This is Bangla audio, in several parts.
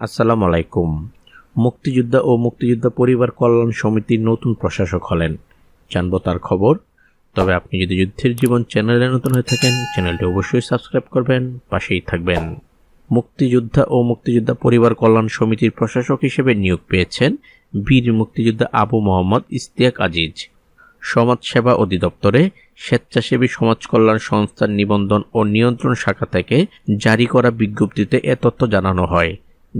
আসসালামু আলাইকুম মুক্তিযোদ্ধা ও মুক্তিযোদ্ধা পরিবার কল্যাণ সমিতির নতুন প্রশাসক হলেন। জানব তার খবর। তবে আপনি যদি যুদ্ধের জীবন চ্যানেলে নতুন হয়ে থাকেন, চ্যানেলটি অবশ্যই সাবস্ক্রাইব করবেন, পাশেই থাকবেন। মুক্তিযোদ্ধা ও মুক্তিযোদ্ধা পরিবার কল্যাণ সমিতির প্রশাসক হিসেবে নিয়োগ পেয়েছেন বীর মুক্তিযোদ্ধা আবু মোহাম্মদ ইস্তিয়াক আজিজ। সমাজসেবা অধিদপ্তরে স্বেচ্ছাসেবী সমাজ কল্যাণ সংস্থার নিবন্ধন ও নিয়ন্ত্রণ শাখা থেকে জারি করা বিজ্ঞপ্তিতে এ তথ্য জানানো হয়।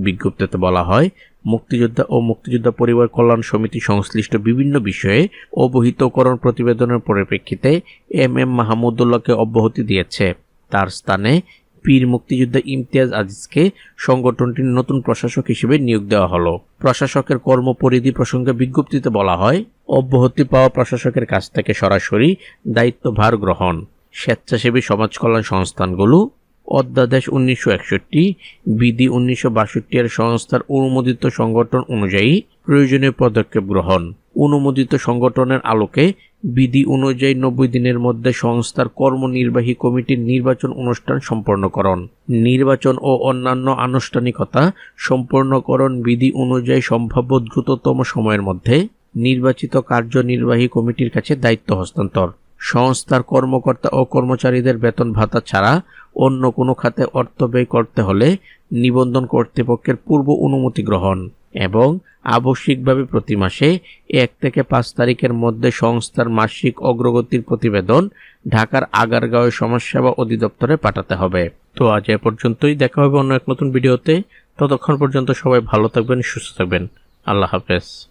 বিজ্ঞপ্তিতে বলা হয়, মুক্তিযোদ্ধা ও মুক্তিযোদ্ধা পরিবার কল্যাণ সমিতি সংশ্লিষ্ট বিভিন্ন বিষয়ে অবহিতকরণ প্রতিবেদনের পরিপ্রেক্ষিতে এম এম মাহমুদুল্লাহকে অব্যাহতি দিয়েছে। তার স্থানে পীর মুক্তিযোদ্ধা ইমতিয়াজ আজিজকে সংগঠনটির নতুন প্রশাসক হিসেবে নিয়োগ দেওয়া হলো। প্রশাসকের কর্মপরিধি প্রসঙ্গে বিজ্ঞপ্তিতে বলা হয়, অব্যাহতি পাওয়া প্রশাসকের কাছ থেকে সরাসরি দায়িত্বভার গ্রহণ। স্বেচ্ছাসেবী সমাজ কল্যাণ সংস্থানগুলো অধ্যাদেশ উনিশশো একষট্টি, বিধি উনিশশো বাষট্টি এর সংস্থার অনুমোদিত সংগঠন অনুযায়ী প্রয়োজনীয় পদক্ষেপ গ্রহণ। অনুমোদিত সংগঠনের আলোকে বিধি অনুযায়ী নব্বই দিনের মধ্যে সংস্থার কর্মনির্বাহী কমিটির নির্বাচন অনুষ্ঠান সম্পন্নকরণ নির্বাচন ও অন্যান্য আনুষ্ঠানিকতা সম্পন্নকরণ বিধি অনুযায়ী সম্ভাব্য দ্রুততম সময়ের মধ্যে নির্বাচিত কার্যনির্বাহী কমিটির কাছে দায়িত্ব হস্তান্তর। সংস্থার কর্মকর্তা ও কর্মচারীদের বেতন ভাতা ছাড়া অন্য কোনো খাতে অর্থ ব্যয় করতে হলে নিবন্ধন কর্তৃপক্ষের পূর্ব অনুমতি গ্রহণ এবং আবশ্যিকভাবে প্রতি মাসে এক থেকে পাঁচ তারিখের মধ্যে সংস্থার মাসিক অগ্রগতির প্রতিবেদন ঢাকার আগারগাঁও সমাজসেবা অধিদপ্তরে পাঠাতে হবে। তো আজ এ পর্যন্তই। দেখা হবে অন্য এক নতুন ভিডিওতে। ততক্ষণ পর্যন্ত সবাই ভালো থাকবেন, সুস্থ থাকবেন। আল্লাহ হাফেজ।